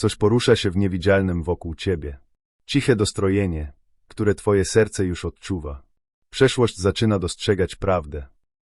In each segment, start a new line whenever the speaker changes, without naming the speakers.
Coś porusza się w niewidzialnym wokół ciebie. Ciche dostrojenie, które twoje serce już odczuwa. Przeszłość zaczyna dostrzegać prawdę.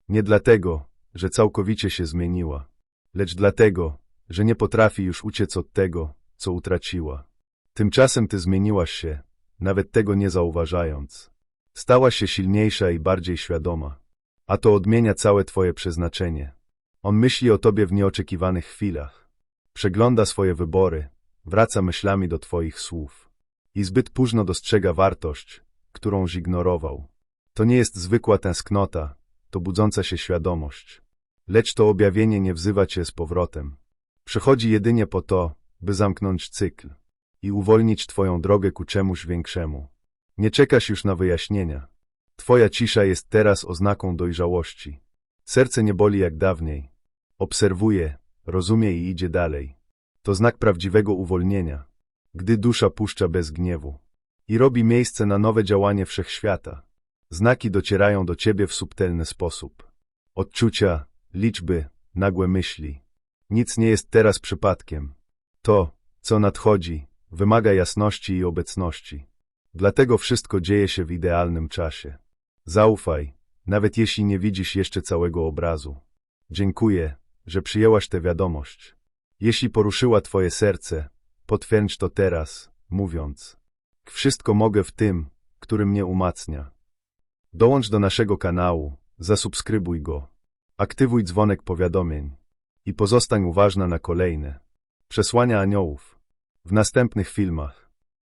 Nie dlatego, że całkowicie się zmieniła, lecz dlatego, że nie potrafi już uciec od tego, co utraciła. Tymczasem ty zmieniłaś się, nawet tego nie zauważając. Stałaś się silniejsza i bardziej świadoma. A to odmienia całe twoje przeznaczenie. On myśli o tobie w nieoczekiwanych chwilach. Przegląda swoje wybory, wraca myślami do twoich słów. I zbyt późno dostrzega wartość, którą zignorował. To nie jest zwykła tęsknota, to budząca się świadomość. Lecz to objawienie nie wzywa cię z powrotem. Przychodzi jedynie po to, by zamknąć cykl i uwolnić twoją drogę ku czemuś większemu. Nie czekasz już na wyjaśnienia. Twoja cisza jest teraz oznaką dojrzałości. Serce nie boli jak dawniej. Obserwuje, rozumie i idzie dalej. To znak prawdziwego uwolnienia, gdy dusza puszcza bez gniewu i robi miejsce na nowe działanie wszechświata. Znaki docierają do ciebie w subtelny sposób. Odczucia, liczby, nagłe myśli. Nic nie jest teraz przypadkiem. To, co nadchodzi, wymaga jasności i obecności. Dlatego wszystko dzieje się w idealnym czasie. Zaufaj, nawet jeśli nie widzisz jeszcze całego obrazu. Dziękuję, że przyjęłaś tę wiadomość. Jeśli poruszyła Twoje serce, potwierdź to teraz, mówiąc: Wszystko mogę w tym, który mnie umacnia. Dołącz do naszego kanału, zasubskrybuj go, aktywuj dzwonek powiadomień i pozostań uważna na kolejne przesłania aniołów w następnych filmach.